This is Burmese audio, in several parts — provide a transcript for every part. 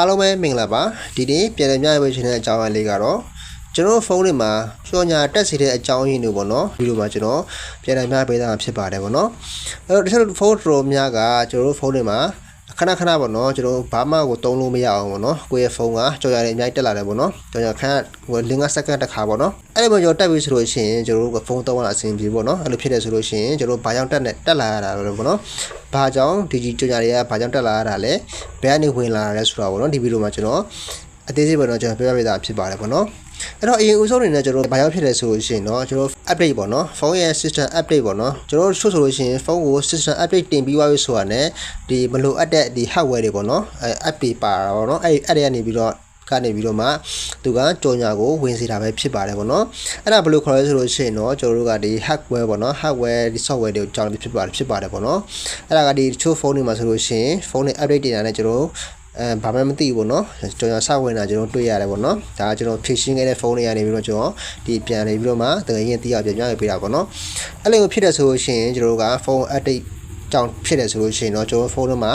အားလုံးပဲမင်္ဂလာပါဒီနေ့ပြန်လည်မျှဝေချင်တဲ့အကြောင်းအရာလေးကတော့ကျွန်တော်ဖုန်းတွေမှာဖြောညာတက်စီတဲ့အကြောင်းရင်းတွေပေါ့နော်ဒီလိုမှာကျွန်တော်ပြန်လည်မျှပေးတာဖြစ်ပါတယ်ပေါ့နော်အဲ့တော့တခြားဖုန်းတော်တော်များကကျွန်တော်ဖုန်းတွေမှာခဏခဏပေါ့နော်ကျွန်တော်ဘာမှကိုတုံးလို့မရအောင်ပေါ့နော်ကိုယ့်ရဲ့ဖုန်းကကြော်ရတယ်အများကြီးတက်လာတယ်ပေါ့နော်ကြော်ရခဏဟို5စက္ကန့်တစ်ခါပေါ့နော်အဲ့ဒီမှာကျွန်တော်တက်ပြီဆိုလို့ရှိရင်ကျွန်တော်တို့ဖုန်းသုံးရတာအဆင်ပြေပေါ့နော်အဲ့လိုဖြစ်တယ်ဆိုလို့ရှိရင်ကျွန်တော်ဘာကြောင့်တက်နေတက်လာရတာလဲပေါ့နော် ဘာကြောင့်ဒီကြီးကြော်ညာတွေကဘာကြောင့်တက်လာရတာလဲဘယ်ကနေဝင်လာတာလဲဆိုတာပေါ့နော်ဒီဗီဒီယိုမှာကျွန်တော်အသေးစိတ်ပေါ့နော်ကျွန်တော်ပြောပြပြတာဖြစ်ပါတယ်ပေါ့နော်အဲ့တော့အရင်ဦးဆုံးအနေနဲ့ကျွန်တော်ဘာရောက်ဖြစ်လဲဆိုလို့ရှိရင်တော့ကျွန်တော် update ပေါ့နော်ဖုန်းရဲ့ system update ပေါ့နော်ကျွန်တော်တို့ဆိုလို့ရှိရင်ဖုန်းကို system update တင်ပြီးသွားပြီဆိုတာ ਨੇ ဒီမလိုအပ်တဲ့ဒီ hardware တွေပေါ့နော်အဲ update ပါတာပေါ့နော်အဲ့အဲ့တွေကနေပြီးတော့ ကနေပြီးတော့မှသူကကြော်ညာကိုဝင်စေတာပဲဖြစ်ပါတယ်ပေါ့နော်အဲ့ဒါဘယ်လိုခေါ်လဲဆိုလို့ရှိရင်တော့ကျွန်တော်တို့ကဒီ hardware ပေါ့နော် hardware ဒီ software တွေကိုကြောင်းဖြစ်ပါတယ်ဖြစ်ပါတယ်ပေါ့နော်အဲ့ဒါကဒီတချို့ဖုန်းတွေမှာဆိုလို့ရှိရင်ဖုန်းတွေ update တင်တာနဲ့ကျွန်တော်တို့အဲဘာမှမသိဘူးပေါ့နော်ကျွန်တော်စဝင်တာကျွန်တော်တွေ့ရတယ်ပေါ့နော်ဒါကကျွန်တော်ဖြည့်ရှင်းခဲ့တဲ့ဖုန်းတွေကနေပြီးတော့ကျွန်တော်ဒီပြန်နေပြီးတော့မှတကယ်ရင်သိအောင်ပြန်ပြရပေးတာပေါ့နော်အဲ့လိုဖြစ်တဲ့ဆိုလို့ရှိရင်ကျွန်တော်တို့ကဖုန်း update ကြောင့်ဖြစ်တယ်ဆိုလို့ရှိရင်တော့ကျွန်တော်ဖုန်းထဲမှာ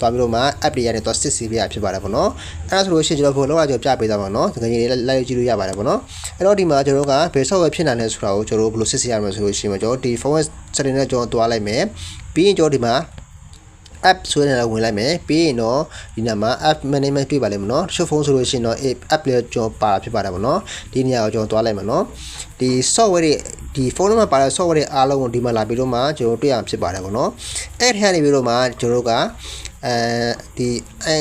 တွားပြီးတော့မှ app တွေရတယ်တော့စစ်စီပြရဖြစ်ပါတယ်ပေါ့နော်အဲ့ဒါဆိုလို့ရှိရင်ကျွန်တော်ဖုန်းလောက်ကျွန်တော်ပြပေးသားပါနော်တကယ်ကြီးလေးလိုက်ကြည့်လို့ရပါတယ်ပေါ့နော်အဲ့တော့ဒီမှာကျွန်တော်ကဘယ် software ဖြစ်နိုင်လဲဆိုတာကိုကျွန်တော်ဘယ်လိုစစ်စီရမလဲဆိုလို့ရှိရင်ကျွန်တော်ဒီဖုန်း setting နဲ့ကျွန်တော်တွားလိုက်မယ်ပြီးရင်ကျွန်တော်ဒီမှာ app ဆိုတဲ့နားဝင်လိုက်မယ်ပြီးရင်တော့ဒီနားမှာ app management တွေ့ပါလိမ့်မယ်နော်တချို့ဖုန်းဆိုလို့ရှိရင်တော့ app လေးကြောပါတာဖြစ်ပါတယ်ဗောနော်ဒီနေရာကိုကျွန်တော်သွားလိုက်မယ်နော်ဒီ software တွေဒီဖုန်းထဲမှာပါတဲ့ software တွေအားလုံးကိုဒီမှာလာပြီးတော့မှကျွန်တော်တွေ့ရမှာဖြစ်ပါတယ်ဗောနော်အဲ့ထက်နေပြီးတော့မှကျွန်တော်တို့ကအဲဒီ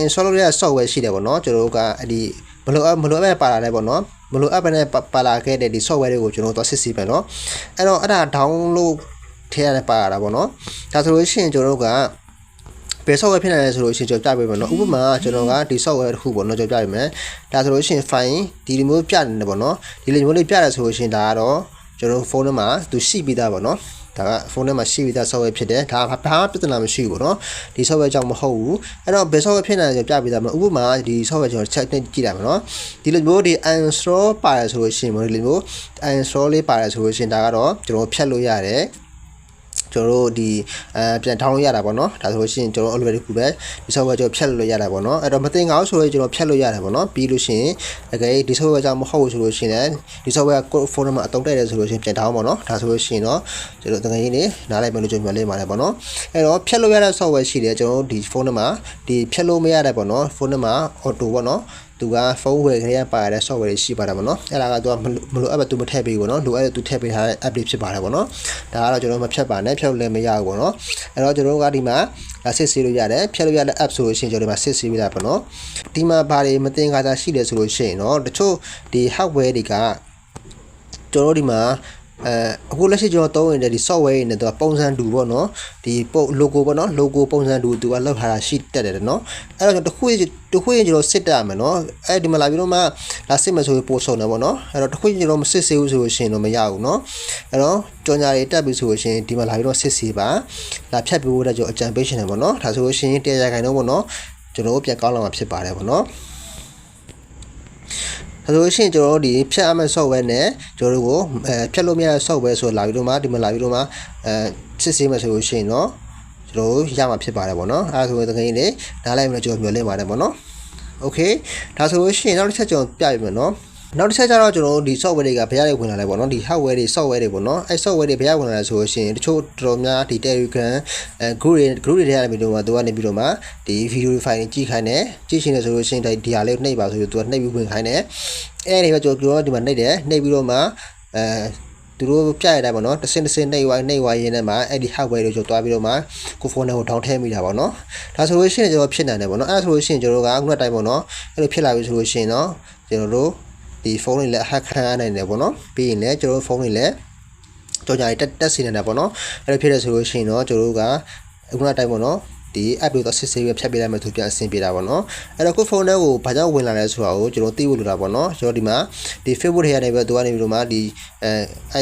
install လုပ်ရတဲ့ software ရှိတယ်ဗောနော်ကျွန်တော်တို့ကဒီမလိုအပ်မလိုအပ်ပဲပါလာတယ်ဗောနော်မလိုအပ်ပဲနဲ့ပါလာခဲ့တဲ့ဒီ software တွေကိုကျွန်တော်တို့သွားစစ်ဆေးမယ်နော်အဲ့တော့အဲ့ဒါ download ထဲရတဲ့ပါလာတာဗောနော်ဒါဆိုလို့ရှိရင်ကျွန်တော်တို့က ဘယ် software ဖြစ်နိုင်လဲဆိုလို့ရှိရင်ကျွန်တော်ပြပေးမယ်เนาะဥပမာကျွန်တော်ကဒီ software တစ်ခုပေါ့เนาะကျွန်တော်ပြပေးမယ်ဒါဆိုလို့ရှိရင် file ဒီလိုမျိုးပြနေတယ်ပေါ့เนาะဒီလိုမျိုးလေးပြတယ်ဆိုလို့ရှိရင်ဒါကတော့ကျွန်တော်ဖုန်းထဲမှာသူရှိပြီးသားပေါ့เนาะဒါကဖုန်းထဲမှာရှိပြီးသား software ဖြစ်တယ်ဒါဘာမှပြဿနာမရှိဘူးပေါ့နော်ဒီ software ကြောင့်မဟုတ်ဘူးအဲ့တော့ဘယ် software ဖြစ်နေလဲပြပြီးသားမလို့ဥပမာဒီ software ကျွန်တော် check နဲ့ကြည့်လိုက်ပါနော်ဒီလိုမျိုးဒီ uninstall ပါတယ်ဆိုလို့ရှိရင်ဒီလိုမျိုး uninstall လေးပါတယ်ဆိုလို့ရှိရင်ဒါကတော့ကျွန်တော်ဖြတ်လို့ရတယ် ကျွန်တော်တို့ဒီအဲပြန်ထောင်းလို့ရတာပေါ့နော်ဒါဆိုလို့ရှိရင်ကျွန်တော်အလွယ်တကူပဲဒီ software ကျွန်တော်ဖြတ်လို့ရတာပေါ့နော်အဲ့တော့မတင်ကောင်းဆိုလို့ကျွန်တော်ဖြတ်လို့ရတယ်ပေါ့နော်ပြီးလို့ရှိရင်အကယ်ဒီ software ကြောင့်မဟုတ်ဘူးဆိုလို့ရှိရင်ဒီ software ကိုဖုန်းထဲမှာအတုံးတက်တယ်ဆိုလို့ရှိရင်ပြန်ထောင်းပေါ့နော်ဒါဆိုလို့ရှိရင်တော့ကျွန်တော်တကယ်ကြီးနေနားလိုက်မလို့ကျွန်တော်လေးပါတယ်ပေါ့နော်အဲ့တော့ဖြတ်လို့ရတဲ့ software ရှိတယ်ကျွန်တော်တို့ဒီဖုန်းထဲမှာဒီဖြတ်လို့မရတဲ့ပေါ့နော်ဖုန်းထဲမှာ auto ပေါ့နော် သူကဖုန်းဝယ်ခရပါရတဲ့ software တွေရှိပါတယ်ဗောနော်အဲ့ဒါကသူကမလိုအပ်ပဲသူမထည့်ပေးဘူးဗောနော်လိုအပ်တဲ့သူထည့်ပေးထားတဲ့ app တွေဖြစ်ပါတယ်ဗောနော်ဒါကတော့ကျွန်တော်မဖြတ်ပါနဲ့ဖြတ်လို့လည်းမရဘူးဗောနော်အဲ့တော့ကျွန်တော်တို့ကဒီမှာစစ်ဆေးလို့ရတယ်ဖြတ်လို့ရတဲ့ app ဆိုလို့ရှိရင်ကျွန်တော်ဒီမှာစစ်ဆေးပေးတာဗောနော်ဒီမှာဘာတွေမတင်ကားစားရှိတယ်ဆိုလို့ရှိရင်เนาะတချို့ဒီ hardware တွေကကျွန်တော်တို့ဒီမှာ အဲအခုလက်ရှိကျွန်တော်သုံးနေတဲ့ဒီ software တွေနဲ့သူကပုံစံတူပေါ့နော်ဒီပုံ logo ပေါ့နော် logo ပုံစံတူသူကလောက်ထားတာရှိတက်တယ်နော်အဲ့တော့တစ်ခုတစ်ခုရင်ကျွန်တော်စစ်တတ်မယ်နော်အဲ့ဒီမှာလာပြီးတော့မှလာစစ်မယ်ဆိုရင်ပို့ဆုံတယ်ပေါ့နော်အဲ့တော့တစ်ခုရင်ကျွန်တော်မစစ်စေဘူးဆိုလို့ရှိရင်တော့မရဘူးနော်အဲ့တော့ကြော်ညာတွေတက်ပြီဆိုလို့ရှိရင်ဒီမှာလာပြီးတော့စစ်စီပါလာဖြတ်ပြီးတော့ကျွန်တော်အကြံပေးရှင်တယ်ပေါ့နော်ဒါဆိုလို့ရှိရင်တရားရခိုင်တော့ပေါ့နော်ကျွန်တော်ပြန်ကောင်းလာမှာဖြစ်ပါတယ်ပေါ့နော် ဒါဆိုရှင်ကျွန်တော်တို့ဒီဖြတ်အမဲ့ software နဲ့ကျွန်တော်တို့ကိုအဲဖြတ်လို့မရတဲ့ software ဆိုလာပြီးတော့မှဒီမှာလာပြီးတော့မှအဲစစ်ဆေးမယ်ဆိုလို့ရှိရင်တော့ကျွန်တော်တို့ရမှာဖြစ်ပါတယ်ပေါ့နော်အဲဒါဆိုရင်တကယ်ကြီးနားလိုက်မလို့ကျွန်တော်မျှော်လင့်ပါတယ်ပေါ့နော်โอเคဒါဆိုလို့ရှိရင်နောက်တစ်ချက်ကျွန်တော်ပြပြမယ်နော် နောက်တစ်ချက်ကျတော့ကျွန်တော်တို့ဒီ software တွေကဘယ်ရဝင်လာလဲပေါ့နော်ဒီ hardware တွေ software တွေပေါ့နော်အဲ software တွေဘယ်ရဝင်လာလဲဆိုလို့ရှိရင်တချို့တော်တော်များဒီ Telegram အဲ group တွေ group တွေထဲကနေပြီးတော့မှသူကနေပြီးတော့မှဒီ video file တွေကြည့်ခိုင်းတယ်ကြည့်ရှင်တယ်ဆိုလို့ရှိရင်ဒီဟာလေးကိုနှိပ်ပါဆိုပြီးသူကနှိပ်ပြီးဝင်ခိုင်းတယ်အဲ့ဒီပဲကျွန်တော်ဒီမှာနှိပ်တယ်နှိပ်ပြီးတော့မှအဲသူတို့ပြရတာပေါ့နော်တစ်စင်တစ်စင်နှိပ်ဝိုင်းနှိပ်ဝိုင်းရင်းနဲ့မှအဲ့ဒီ hardware တွေကိုကျွန်တော်တွားပြီးတော့မှကိုဖုန်းထဲကိုဒေါင်းထည့်မိတာပေါ့နော်ဒါဆိုလို့ရှိရင်ကျွန်တော်ဖြစ်နိုင်တယ်ပေါ့နော်အဲ့ဒါဆိုလို့ရှိရင်ကျွန်တော်ကခုနတိုင်းပေါ့နော်အဲ့လိုဖြစ်လာပြီဆိုလို့ရှိရင်တော့ကျွန်တော်တို့ ဒီဖုန်းတွေလည်း hack ခံရနိုင်တယ်ပေါ့နော်ပြီးရင်လည်းကျွန်တော်တို့ဖုန်းတွေလည်းကြော်ကြတက်တက်စီနေတာပေါ့နော်အဲ့လိုဖြစ်တယ်ဆိုလို့ရှိရင်တော့ကျွန်တော်တို့ကခုနတိုင်းပေါ့နော်ဒီ app တွေတော့စစ်ဆေးပြီးဖြတ်ပေးလိုက်မှသူပြန်အဆင်ပြေတာပေါ့နော်အဲ့တော့ကိုဖုန်းထဲကိုဘာကြောင့်ဝင်လာလဲဆိုတာကိုကျွန်တော်သိဖို့လိုတာပေါ့နော်ကျွန်တော်ဒီမှာဒီ Facebook ထဲကနေပြီးတော့သူကနေပြီးတော့မှဒီအဲအဲ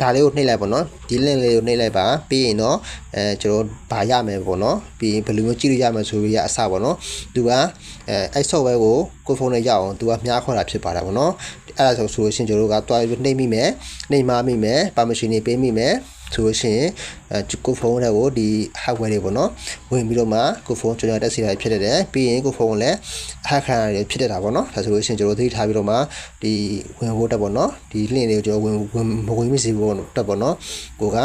ဒါလေးကိုနှိပ်လိုက်ပေါ့နော်ဒီ link လေးကိုနှိပ်လိုက်ပါပြီးရင်တော့အဲကျွန်တော်ဗာရမယ်ပေါ့နော်ပြီးရင်ဘယ်လိုမျိုးကြည့်လို့ရမယ်ဆိုပြီးရအစပေါ့နော်သူကအဲအဲ software ကိုကိုဖုန်းနဲ့ရအောင်သူကမြားခေါ်တာဖြစ်ပါတယ်ပေါ့နော်အဲ့ဒါဆိုဆိုလို့ရှိရင်ကျွန်တော်တို့ကတွားပြီးနှိပ်မိမယ်နှိပ်မမိမယ် permission တွေပေးမိမယ် ဆိုလို့ရှိရင်အဲကိုဖုန်းတွေကိုဒီ hardware တွေပေါ့နော်ဝင်ပြီးတော့မှကိုဖုန်းကျွန်တော်တက်စီတာဖြစ်တဲ့ပြီးရင်ကိုဖုန်းလည်းအဟက်ခံရဖြစ်တဲ့တာပေါ့နော်ဒါဆိုလို့ရှိရင်ကျွန်တော်သတိထားပြီးတော့မှဒီဝင်ဖို့တက်ပေါ့နော်ဒီ link တွေကိုကျွန်တော်ဝင်ဝင်မဝင်မစီဖို့တက်ပေါ့နော်ကိုက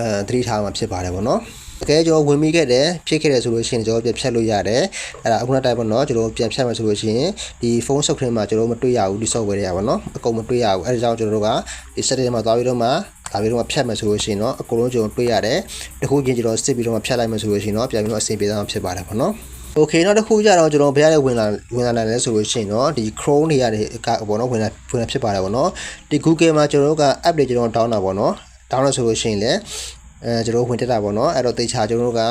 အဲသတိထားမှဖြစ်ပါတယ်ပေါ့နော် တကယ်ကျွန်တော်ဝင်မိခဲ့တယ်ဖြစ်ခဲ့တယ်ဆိုလို့ရှိရင်ကျွန်တော်ပြန်ဖြတ်လို့ရတယ်အဲ့ဒါအခုနောက်တိုင်းပေါ့နော်ကျွန်တော်ပြန်ဖြတ်မယ်ဆိုလို့ရှိရင်ဒီဖုန်းဆုပ်ခရင်းမှာကျွန်တော်မတွေ့ရဘူးဒီ software တွေကပေါ့နော်အကုန်မတွေ့ရဘူးအဲ့ဒါကြောင့်ကျွန်တော်တို့ကဒီ setting မှာသွားပြီးတော့မှဒါပြီးတော့မှဖြတ်မယ်ဆိုလို့ရှိရင်တော့အကုန်လုံးကျွန်တော်တွေ့ရတယ်တခုချင်းကျွန်တော်စစ်ပြီးတော့မှဖြတ်လိုက်မယ်ဆိုလို့ရှိရင်တော့ပြန်ပြီးတော့အဆင်ပြေသွားမှာဖြစ်ပါတယ်ပေါ့နော်โอเคနောက်တစ်ခုကျတော့ကျွန်တော်ဘယ်ရတဲ့ဝင်လာဝင်လာနိုင်လဲဆိုလို့ရှိရင်တော့ဒီ Chrome တွေရတယ်ကပေါ့နော်ဝင်လာဝင်လာဖြစ်ပါတယ်ပေါ့နော်ဒီ Google မှာကျွန်တော်တို့က app တွေကျွန်တော် down တာပေါ့နော် down လို့ဆိုလို့ရှိရင်လည်း အဲကျွန်တော်ဝင်တက်တာပေါ့နော်အဲ့တော့တေချာကျွန်တော်တို့က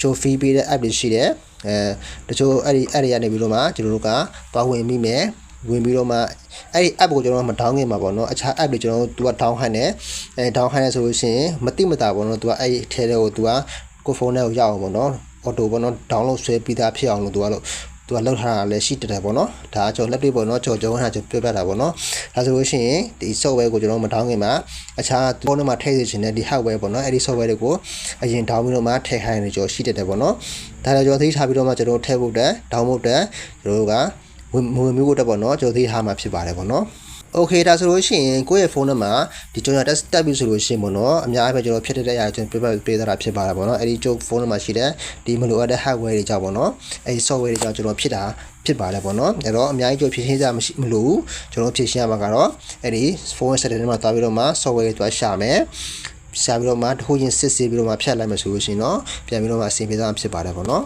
ချို fee ပေးတဲ့ app တွေရှိတယ်အဲတချို့အဲ့ဒီ app တွေကနေပြီးတော့မှကျွန်တော်တို့ကသွားဝင်မိမယ်ဝင်ပြီးတော့မှအဲ့ဒီ app ကိုကျွန်တော်မ down ခင်မှာပေါ့နော်အခြား app တွေကျွန်တော်တို့ तू က down ဟန်တယ်အဲ down ဟန်တယ်ဆိုလို့ရှိရင်မတိမတာပေါ့နော် तू ကအဲ့ဒီထဲတဲ့ကို तू ကကိုဖုန်းထဲကိုရောက်အောင်ပေါ့နော် auto ပေါ့နော် download ဆွဲပြီးသားဖြစ်အောင်လို့ तू ကလို့ သူကလောက်ထားတာလည်းရှိတတယ်ပေါ့နော်ဒါကျွန်တော်လက်တွေ့ပေါ့နော်ကြော်ကြောဟာကျွန်တော်ပြပြတာပေါ့နော်ဒါဆိုလို့ရှိရင်ဒီ software ကိုကျွန်တော်မတောင်းခင်မှာအခြားဖုန်းထဲမှာထည့်စေချင်တဲ့ဒီ hardware ပေါ့နော်အဲ့ဒီ software တွေကိုအရင် down ပြီးတော့မှထည့်ခိုင်းနေကြော်ရှိတတယ်ပေါ့နော်ဒါလည်းကျွန်တော်သိထားပြီးတော့မှကျွန်တော်ထည့်ဖို့တက် down ဖို့တက်ကျွန်တော်တို့ကဝင်ဝင်မျိုးဖို့တက်ပေါ့နော်ကျွန်တော်သိထားမှာဖြစ်ပါတယ်ပေါ့နော် โอเคဒါဆိုလို့ရှိရင်ကိုယ့်ရဲ့ဖုန်းထဲမှာဒီကျွန်တော်တက်တက်ပြီဆိုလို့ရှိရင်ပေါ့နော်အများကြီးပဲကျွန်တော်ဖြစ်တဲ့အရာကျွန်တော်ပြပြပေးတာဖြစ်ပါတယ်ပေါ့နော်အဲ့ဒီကျုပ်ဖုန်းထဲမှာရှိတဲ့ဒီမလိုအပ်တဲ့ hardware တွေကြောင့်ပေါ့နော်အဲ့ဒီ software တွေကြောင့်ကျွန်တော်ဖြစ်တာဖြစ်ပါတယ်ပေါ့နော်အဲ့တော့အများကြီးကျုပ်ဖြည့်ရှင်းကြမရှိမလို့ကျွန်တော်ဖြည့်ရှင်းရမှာကတော့အဲ့ဒီဖုန်း setting ထဲမှာသွားပြီးတော့မှ software တွေတွားရှာမယ်ရှာပြီးတော့မှတစ်ခုချင်းစစ်စစ်ပြီးတော့မှဖြတ်လိုက်မှဆိုလို့ရှိရင်တော့ပြန်ပြီးတော့မှအဆင်ပြေသွားမှာဖြစ်ပါတယ်ပေါ့နော်